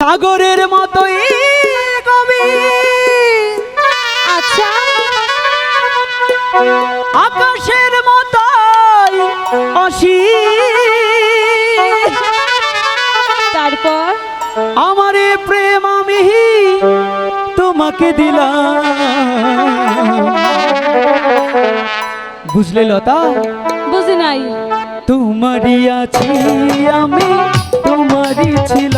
সাগরের মতোই আচ্ছা। আকাশের মতো অসি তারপর? আমার প্রেম আমি তোমাকে দিলাম। বুঝলে লতা? বুঝি নাই। তোমারই আছি আমি তোমারই ছিল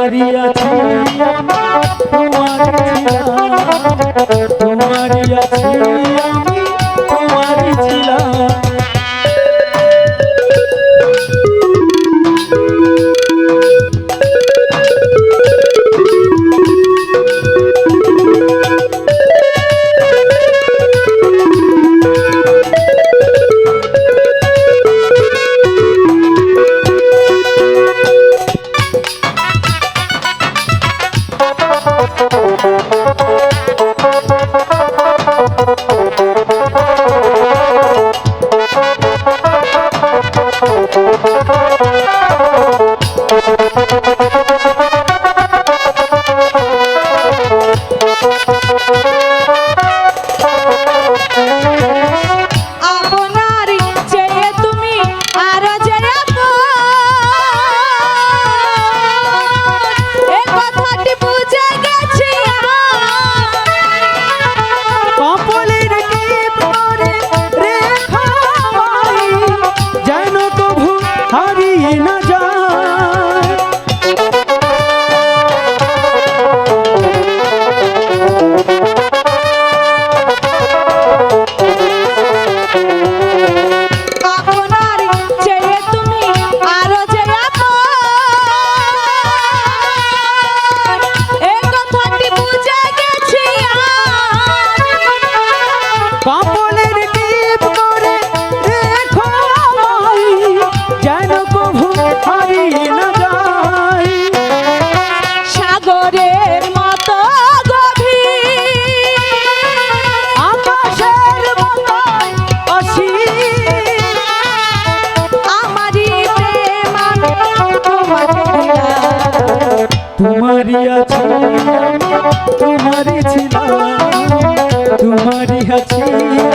হারিয়াছি পাপনের টিপ করে যেন কভু হারিয়ে না যায়। সাগরের